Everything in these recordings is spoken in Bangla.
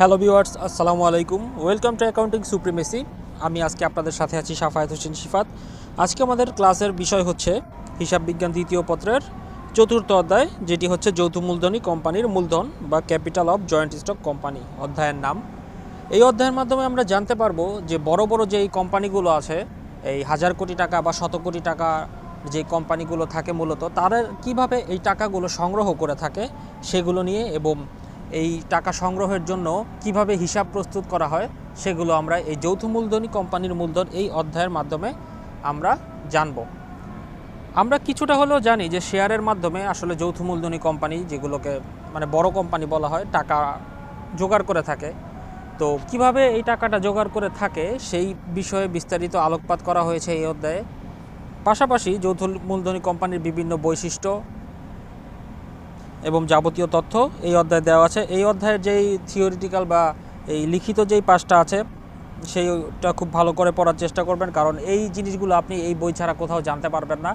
হ্যালো ভিউয়ার্স, আসসালামু আলাইকুম। Welcome to accounting supremacy. আমি আজকে আপনাদের সাথে আছি সাফায়াত হোসেন শিফাত। আজকে আমাদের ক্লাসের বিষয় হচ্ছে হিসাব বিজ্ঞান দ্বিতীয় পত্রের চতুর্থ অধ্যায়, যেটি হচ্ছে যৌথ মূলধনী কোম্পানির মূলধন বা capital of joint stock company, অধ্যায়ের নাম। এই অধ্যায়ের মাধ্যমে আমরা জানতে পারব যে বড় বড় যে এই কোম্পানিগুলো আছে, এই হাজার কোটি টাকা বা শত কোটি টাকা যে কোম্পানিগুলো থাকে মূলত তারা কীভাবে এই টাকাগুলো সংগ্রহ করে থাকে, সেগুলো নিয়ে এবং এই টাকা সংগ্রহের জন্য কীভাবে হিসাব প্রস্তুত করা হয়, সেগুলো আমরা এই যৌথ মূলধনী কোম্পানির মূলধন এই অধ্যায়ের মাধ্যমে আমরা জানব। আমরা কিছুটা হলেও জানি যে শেয়ারের মাধ্যমে আসলে যৌথ মূলধনী কোম্পানি, যেগুলোকে মানে বড় কোম্পানি বলা হয়, টাকা জোগাড় করে থাকে। তো কীভাবে এই টাকাটা জোগাড় করে থাকে, সেই বিষয়ে বিস্তারিত আলোকপাত করা হয়েছে এই অধ্যায়ে। পাশাপাশি যৌথ মূলধনী কোম্পানির বিভিন্ন বৈশিষ্ট্য এবং যাবতীয় তথ্য এই অধ্যায়ে দেওয়া আছে। এই অধ্যায়ের যেই থিওরিটিক্যাল বা এই লিখিত যেই পাশটা আছে, সেইটা খুব ভালো করে পড়ার চেষ্টা করবেন। কারণ এই জিনিসগুলো আপনি এই বই ছাড়া কোথাও জানতে পারবেন না।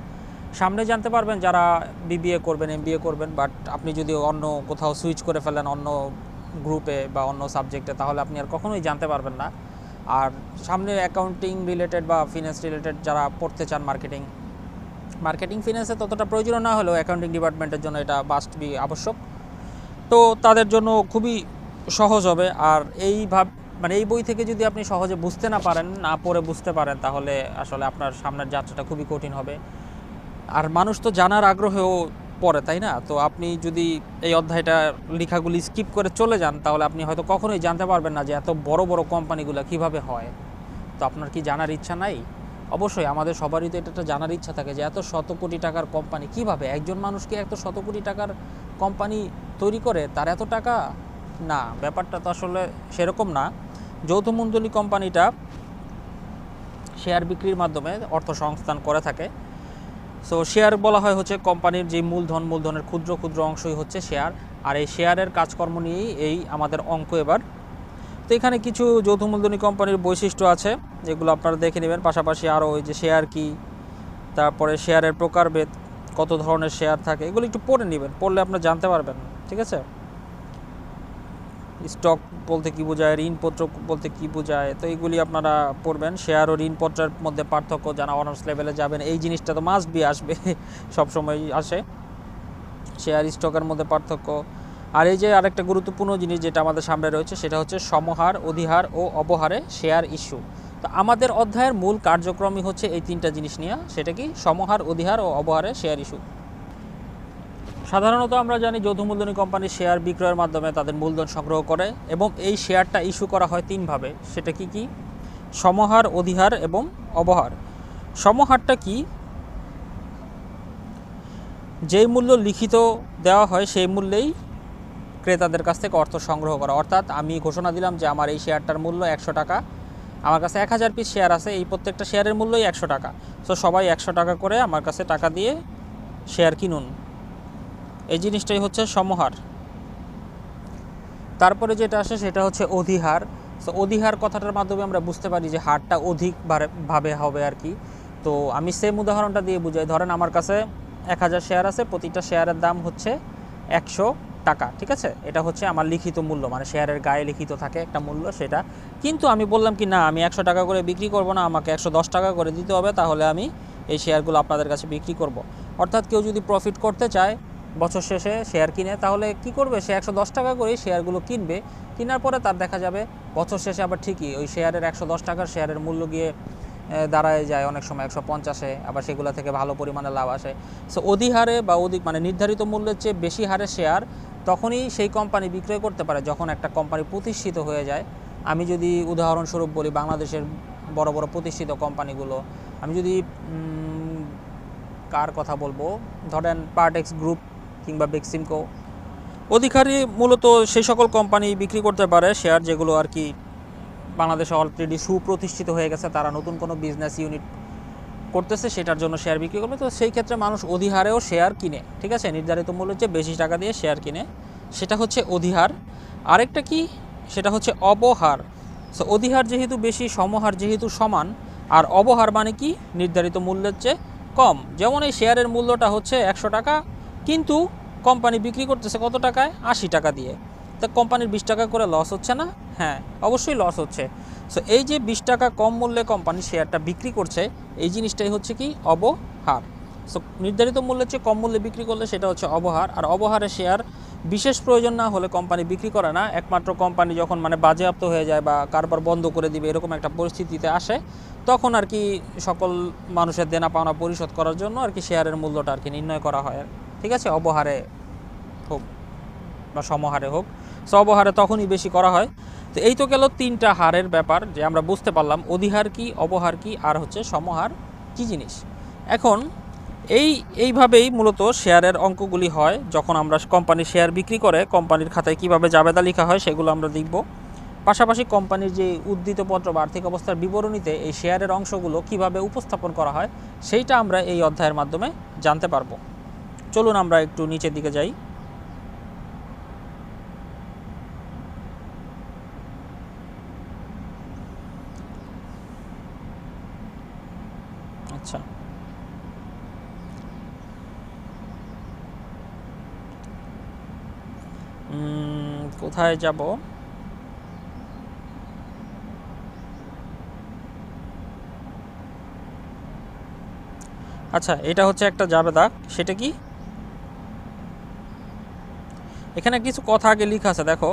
সামনে জানতে পারবেন যারা বিবিএ করবেন এমবিএ করবেন বাট আপনি যদি অন্য কোথাও সুইচ করে ফেলেন অন্য গ্রুপে বা অন্য সাবজেক্টে তাহলে আপনি আর কখনোই জানতে পারবেন না। আর সামনে অ্যাকাউন্টিং রিলেটেড বা ফিনান্স রিলেটেড যারা পড়তে চান মার্কেটিং মার্কেটিং ফিনান্সে ততটা প্রয়োজন না হলেও অ্যাকাউন্টিং ডিপার্টমেন্টের জন্য এটা মাস্ট বি আবশ্যক। তো তাদের জন্য খুবই সহজ হবে। আর এই ভাব মানে এই বই থেকে যদি আপনি সহজে বুঝতে না পারেন, না পড়ে বুঝতে পারেন, তাহলে আসলে আপনার সামনের যাত্রাটা খুবই কঠিন হবে। আর মানুষ তো জানার আগ্রহেও পড়ে, তাই না? তো আপনি যদি এই অধ্যায়টা লেখাগুলি স্কিপ করে চলে যান, তাহলে আপনি হয়তো কখনোই জানতে পারবেন না যে এত বড় বড় কোম্পানিগুলো কীভাবে হয়। তো আপনার কি জানার ইচ্ছা নাই? অবশ্যই আমাদের সবারই তো এটা জানার ইচ্ছা থাকে যে এত শত কোটি টাকার কোম্পানি কীভাবে? একজন মানুষকে এত শত কোটি টাকার কোম্পানি তৈরি করে, তার এত টাকা? না, ব্যাপারটা তো আসলে সেরকম না। যৌথ মূলধনী কোম্পানিটা শেয়ার বিক্রির মাধ্যমে অর্থ সংস্থান করে থাকে। সো শেয়ার বলা হয় হচ্ছে কোম্পানির যে মূলধন, মূলধনের ক্ষুদ্র ক্ষুদ্র অংশই হচ্ছে শেয়ার আর এই শেয়ারের কাজকর্ম নিয়েই এই আমাদের অঙ্ক এবার তো এখানে কিছু যৌথ মূলধনী কোম্পানির বৈশিষ্ট্য আছে, যেগুলো আপনারা দেখে নেবেন। পাশাপাশি আরও ওই যে শেয়ার কি তারপরে শেয়ারের প্রকারভেদ, কত ধরনের শেয়ার থাকে, এগুলো একটু পড়ে নেবেন। পড়লে আপনারা জানতে পারবেন, ঠিক আছে? স্টক বলতে কি বোঝায়, ঋণপত্র বলতে কি বোঝায়, তো এইগুলি আপনারা পড়বেন। শেয়ার ও ঋণপত্রের মধ্যে পার্থক্য জানা অনার্স লেভেলে যাবেন, এই জিনিসটা তো মাস্ট বি আসবে সবসময় আসে। শেয়ার স্টকের মধ্যে পার্থক্য আর এই যে আরেকটা গুরুত্বপূর্ণ জিনিস যেটা আমাদের সামনে রয়েছে, সেটা হচ্ছে সমহার, অধিহার ও অবহারে শেয়ার ইস্যু তো আমাদের অধ্যায়ের মূল কার্যক্রমই হচ্ছে এই তিনটা জিনিস নিয়ে। সেটা কি? সমহার, অধিহার ও অবহারে শেয়ার ইস্যু সাধারণত আমরা জানি যৌথ মূলধনী কোম্পানি শেয়ার বিক্রয়ের মাধ্যমে তাদের মূলধন সংগ্রহ করে এবং এই শেয়ারটা ইস্যু করা হয় তিনভাবে। সেটা কি কি? সমহার, অধিহার এবং অবহার সমহারটা কি? যেই মূল্য লিখিত দেওয়া হয় সেই মূল্যেই ক্রেতাদের কাছ থেকে অর্থ সংগ্রহ করা। অর্থাৎ আমি ঘোষণা দিলাম যে আমার এই শেয়ারটার মূল্য একশো টাকা। আমার কাছে এক হাজার পিস শেয়ার আছে, এই প্রত্যেকটা শেয়ারের মূল্যই একশো টাকা। সো সবাই একশো টাকা করে আমার কাছে টাকা দিয়ে শেয়ার কিনুন। এই জিনিসটাই হচ্ছে সমহার। তারপরে যেটা আসে, সেটা হচ্ছে অধিহার। সো অধিহার কথাটার মাধ্যমে আমরা বুঝতে পারি যে হারটা অধিকভাবে ভাবে হবে আর কি। তো, আমি সেম উদাহরণটা দিয়ে বুঝাই। ধরেন আমার কাছে এক হাজার শেয়ার আছে, প্রতিটা শেয়ারের দাম হচ্ছে একশো। টাকা, ঠিক আছে? এটা হচ্ছে আমার লিখিত মূল্য মানে শেয়ারের গায়ে লিখিত থাকে একটা মূল্য সেটা। কিন্তু আমি বললাম কি, না, আমি একশো টাকা করে বিক্রি করব না, আমাকে একশো দশ টাকা করে দিতে হবে, তাহলে আমি এই শেয়ারগুলো আপনাদের কাছে বিক্রি করব। অর্থাৎ কেউ যদি প্রফিট করতে চায়, বছর শেষে শেয়ার কিনে, তাহলে কি করবে? সে একশো দশ টাকা করেই শেয়ারগুলো কিনবে। কেনার পরে তার দেখা যাবে, বছর শেষে আবার ঠিকই ওই শেয়ারের একশো দশ টাকার শেয়ারের মূল্য গিয়ে দাঁড়ায় যায় অনেক সময়, একশো পঞ্চাশে, আবার সেগুলো থেকে ভালো পরিমাণে লাভ আসে। সো অধিহারে বা অধিক মানে নির্ধারিত মূল্যের চেয়ে বেশি হারে শেয়ার তখনই সেই কোম্পানি বিক্রয় করতে পারে যখন একটা কোম্পানি প্রতিষ্ঠিত হয়ে যায়। আমি যদি উদাহরণস্বরূপ বলি বাংলাদেশের বড় বড় প্রতিষ্ঠিত কোম্পানিগুলো আমি যদি কার কথা বলব? ধরেন পার্টেক্স গ্রুপ কিংবা বেক্সিমকো অধিকারী মূলত সেই সকল কোম্পানি বিক্রি করতে পারে। শেয়ার যেগুলো আর কি বাংলাদেশে অলরেডি সুপ্রতিষ্ঠিত হয়ে গেছে, তারা নতুন কোনো বিজনেস ইউনিট করতেছে, সেটার জন্য শেয়ার বিক্রি করবে। তো সেই ক্ষেত্রে মানুষ অধিহারেও শেয়ার কিনে, ঠিক আছে? নির্ধারিত মূল্যের চেয়ে বেশি টাকা দিয়ে শেয়ার কিনে। সেটা হচ্ছে অধিহার। আরেকটা কি? সেটা হচ্ছে অবহার। সো অধিহার যেহেতু বেশি, সমহার যেহেতু সমান, আর অবহার মানে কি? নির্ধারিত মূল্যের চেয়ে কম। যেমন এই শেয়ারের মূল্যটা হচ্ছে একশো টাকা, কিন্তু কোম্পানি বিক্রি করতেছে কত টাকায়? আশি টাকা দিয়ে। তা কোম্পানির বিশ টাকা করে লস হচ্ছে না। হ্যাঁ অবশ্যই লস হচ্ছে। সো এই যে বিশ টাকা কম মূল্যে কোম্পানি শেয়ারটা বিক্রি করছে, এই জিনিসটাই হচ্ছে কি? অবহার। সো নির্ধারিত মূল্যের চেয়ে কম মূল্যে বিক্রি করলে সেটা হচ্ছে অবহার। আর অবহারে শেয়ার বিশেষ প্রয়োজন না হলে কোম্পানি বিক্রি করে না। একমাত্র কোম্পানি যখন মানে বাজেয়াপ্ত হয়ে যায় বা কারবার বন্ধ করে দিবে, এরকম একটা পরিস্থিতিতে আসে, তখন আর কি সকল মানুষের দেনা পাওনা পরিশোধ করার জন্য আর কি শেয়ারের মূল্যটা আর কি নির্ণয় করা হয়। ঠিক আছে? অবহারে হোক বা সমহারে হোক। সো অবহারে তখনই বেশি করা হয়। তো এই তো গেল তিনটা হারের ব্যাপার, যে আমরা বুঝতে পারলাম অধিহার কি অবহার কি, আর হচ্ছে সমহার কি জিনিস। এখন এই, এইভাবেই মূলত শেয়ারের অঙ্কগুলি হয়, যখন আমরা কোম্পানির শেয়ার বিক্রি করে, কোম্পানির খাতায় কীভাবে জাবেদা লেখা হয় সেগুলো আমরা দেখব। পাশাপাশি কোম্পানির যে উদ্ধৃত পত্র বা আর্থিক অবস্থার বিবরণীতে এই শেয়ারের অংশগুলো কীভাবে উপস্থাপন করা হয়, সেইটা আমরা এই অধ্যায়ের মাধ্যমে জানতে পারব। চলুন আমরা একটু নিচের দিকে যাই। আচ্ছা। কোথায় যাব? আচ্ছা এটা হচ্ছে একটা জাবেদা, সেটা কি? এখানে কিছু কথা আগে লেখা আছে, দেখো।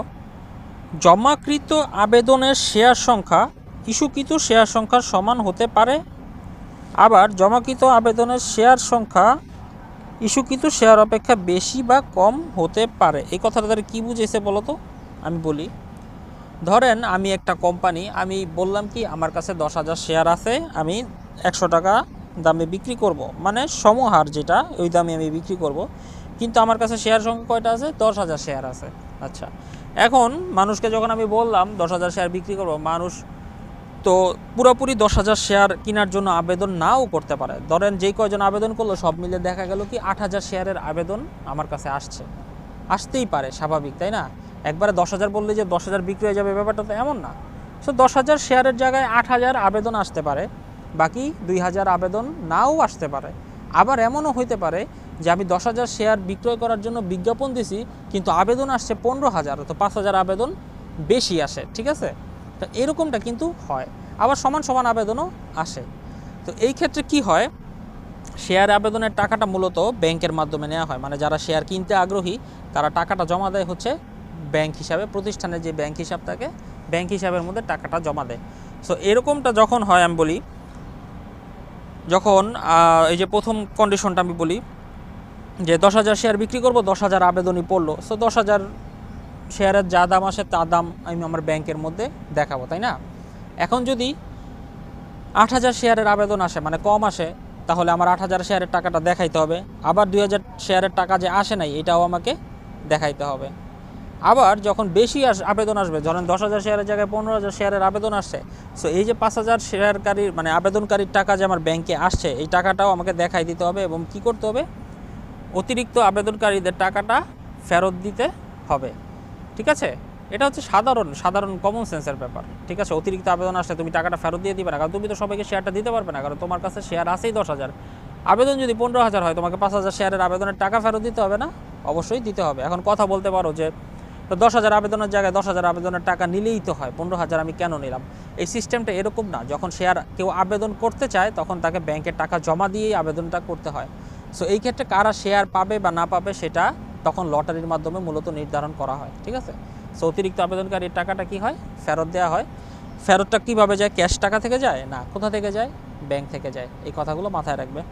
জমাকৃত আবেদনের শেয়ার সংখ্যা, ইস্যুকৃত শেয়ার সংখ্যার সমান হতে পারে আবার জমাকৃত আবেদনের শেয়ার সংখ্যা ইস্যুকৃত শেয়ার অপেক্ষা বেশি বা কম হতে পারে। এই কথাটা তারা কী বুঝেছে বলো তো? আমি বলি, ধরেন আমি একটা কোম্পানি, আমি বললাম কি, আমার কাছে দশ হাজার শেয়ার আছে, আমি একশো টাকা দামে বিক্রি করব। মানে সমহার যেটা, ওই দামে আমি বিক্রি করব। কিন্তু আমার কাছে শেয়ার সংখ্যা কয়টা আছে? দশ হাজার শেয়ার আছে। আচ্ছা এখন মানুষকে যখন আমি বললাম দশ হাজার শেয়ার বিক্রি করব, মানুষ তো পুরোপুরি দশ হাজার শেয়ার কেনার জন্য আবেদন নাও করতে পারে। ধরেন যেই কয়জন আবেদন করল, সব মিলে দেখা গেল কি আট হাজার শেয়ারের আবেদন আমার কাছে আসছে। আসতেই পারে, স্বাভাবিক, তাই না? একবারে দশ হাজার বললে যে দশ হাজার বিক্রি হয়ে যাবে, ব্যাপারটা তো এমন না। সো দশ হাজার শেয়ারের জায়গায় আট হাজার আবেদন আসতে পারে, বাকি দুই হাজার আবেদন নাও আসতে পারে। আবার এমনও হইতে পারে যে আমি দশ হাজার শেয়ার বিক্রয় করার জন্য বিজ্ঞাপন দিছি, কিন্তু আবেদন আসছে পনেরো হাজার, তো পাঁচ হাজার আবেদন বেশি আসে, ঠিক আছে? তো এরকমটা কিন্তু হয়। আবার সমান সমান আবেদনও আসে। তো এই ক্ষেত্রে কি হয়? শেয়ার আবেদনের টাকাটা মূলত ব্যাংকের মাধ্যমে নেওয়া হয়। মানে যারা শেয়ার কিনতে আগ্রহী, তারা টাকাটা জমা দেয় হচ্ছে ব্যাংক হিসাবে। প্রতিষ্ঠানের যে ব্যাংক হিসাব থাকে, ব্যাংক হিসাবের মধ্যে টাকাটা জমা দেয়। সো এরকমটা যখন হয়, আমি বলি, যখন এই যে প্রথম কন্ডিশনটা আমি বলি, যে দশ হাজার শেয়ার বিক্রি করব, দশ হাজার আবেদনই পড়ল। সো দশ হাজার শেয়ারের যা দাম আসে তা দাম আমি আমার ব্যাংকের মধ্যে দেখাবো, তাই না? এখন যদি আট হাজার শেয়ারের আবেদন আসে মানে কম আসে, তাহলে আমার আট হাজার শেয়ারের টাকাটা দেখাইতে হবে। আবার দুই হাজার শেয়ারের টাকা যে আসে নাই, এটাও আমাকে দেখাইতে হবে। আবার যখন বেশি আবেদন আসবে, ধরেন দশ হাজার শেয়ারের জায়গায় পনেরো হাজার শেয়ারের আবেদন আসছে সো এই যে পাঁচ হাজার শেয়ারকারীর মানে আবেদনকারীর টাকা যে আমার ব্যাংকে আসছে, এই টাকাটাও আমাকে দেখাই দিতে হবে এবং কি করতে হবে? অতিরিক্ত আবেদনকারীদের টাকাটা ফেরত দিতে হবে। ঠিক আছে? এটা হচ্ছে সাধারণ সাধারণ কমন সেন্সের ব্যাপার। ঠিক আছে? অতিরিক্ত আবেদন আসলে তুমি টাকাটা ফেরত দিয়ে দিবে না, কারণ তুমি তো সবাইকে শেয়ারটা দিতে পারবে না, কারণ তোমার কাছে শেয়ার আছেই দশ হাজার। আবেদন যদি পনেরো হাজার হয়, তোমাকে পাঁচ হাজার শেয়ারের আবেদনের টাকা ফেরত দিতে হবে না? অবশ্যই দিতে হবে। এখন কথা বলতে পারো যে, তো দশ হাজার আবেদনের জায়গায় দশ হাজার আবেদনের টাকা নিলেই তো হয়, পনেরো হাজার আমি কেন নিলাম? এই সিস্টেমটা এরকম না, যখন শেয়ার কেউ আবেদন করতে চায়, তখন তাকে ব্যাংকের টাকা জমা দিয়েই আবেদনটা করতে হয়। সো এই ক্ষেত্রে কারা শেয়ার পাবে বা না পাবে, সেটা তখন লটারির মাধ্যমে মূলত নির্ধারণ করা হয়, ঠিক আছে? সো, অতিরিক্ত আবেদনকারীর টাকাটা কি হয়? ফেরত দেওয়া হয়। ফেরতটা কীভাবে যায়? ক্যাশ টাকা থেকে যায়? না, কোথা থেকে যায়? ব্যাংক থেকে যায়। এই কথাগুলো মাথায় রাখবে।